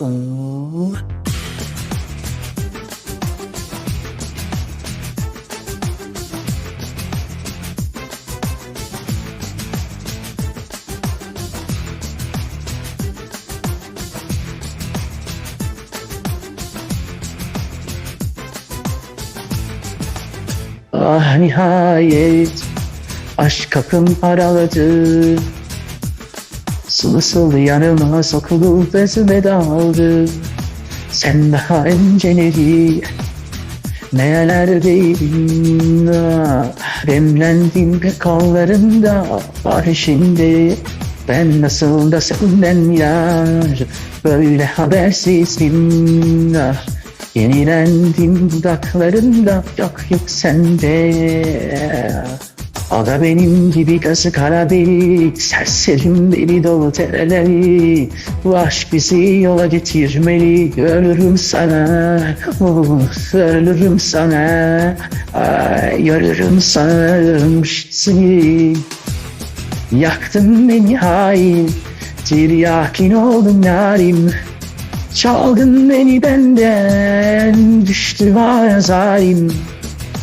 Oo. Ah nihayet aşk kapım araladı Sılı sılı yanıma sokulup bezime daldı Sen daha önce neyi Nerelerdeydin ah, Demlendim kollarında Var şimdi. Ben nasıl da senden yar Böyle habersizim. Ah, Yenilendim dudaklarında Yok yok sende o da benim gibi gazı kara delik Serserim deli dolu tereleri. Bu aşk bizi yola getirmeli Ölürüm sana Of, Ölürüm sana. Ay, Ölürüm sana seni. Yaktın beni hain Tiryakin oldum narim Çaldın beni benden Düştü bana zalim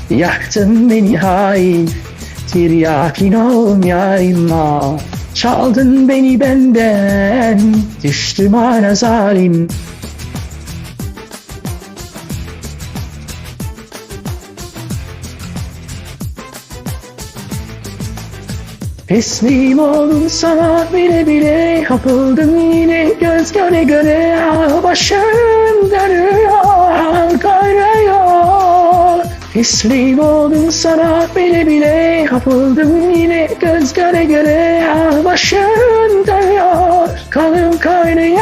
Yaktın beni hain Tiryakin oldum yarima Çaldın beni benden Düştüm ana zalim. Teslim oldum sana bile bile Kapıldım yine göz göre göre. Ah, Başım dönüyor kaynıyor Teslim oldum sana bile bile Kapıldım yine göz göre göre. Ah, Başım dönüyor kanım kaynıyor.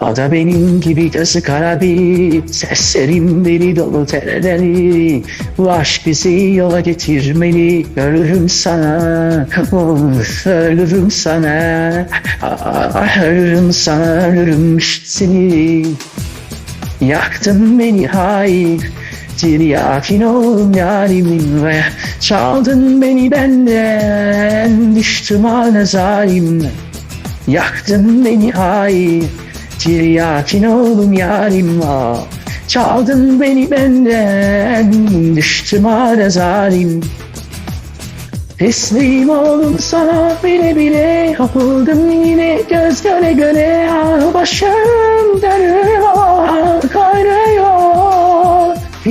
O da benim gibi gözü kara bir Seslerim deli dolu terleri Bu aşk bizi yola getirmeli Ölürüm sana. Of, Ölürüm sana. Ah, Ölürüm sana Ölürüm seni. Yaktın beni hain Tiryakin oldum yarimin ve Çaldın beni benden Düştüm ana zalim. Yaktın beni hain Tiryakin oldum yarim ah. Çaldın beni benden Düştüm ara zalim. Teslim oldum sana bile bile Kapıldım yine göz göre göre. Ah, Başım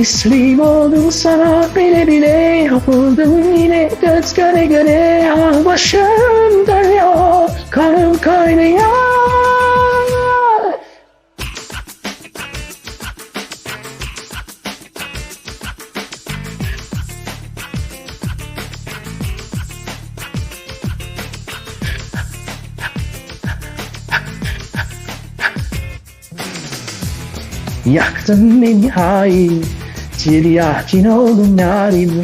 Teslim oldum sana bile bile Kapıldım yine. Göz göre göre ah, Başım dönüyor kanım kaynıyor. Yaktın beni hain Tiryakin oldum narim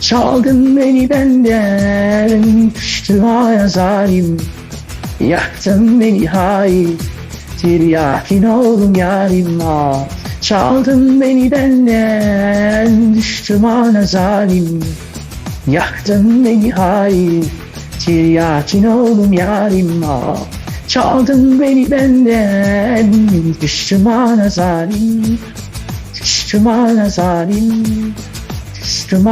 Çaldın beni benden Düştüm aya zalim Yaktın beni hain Tiryakin oldum yarim ah. Çaldın beni benden Düştüm ana zalim Yaktın beni hain Tiryakin oldum yarim ah. Çaldın beni benden Düştüm ana zalim Düştüm ana zalim Düştüm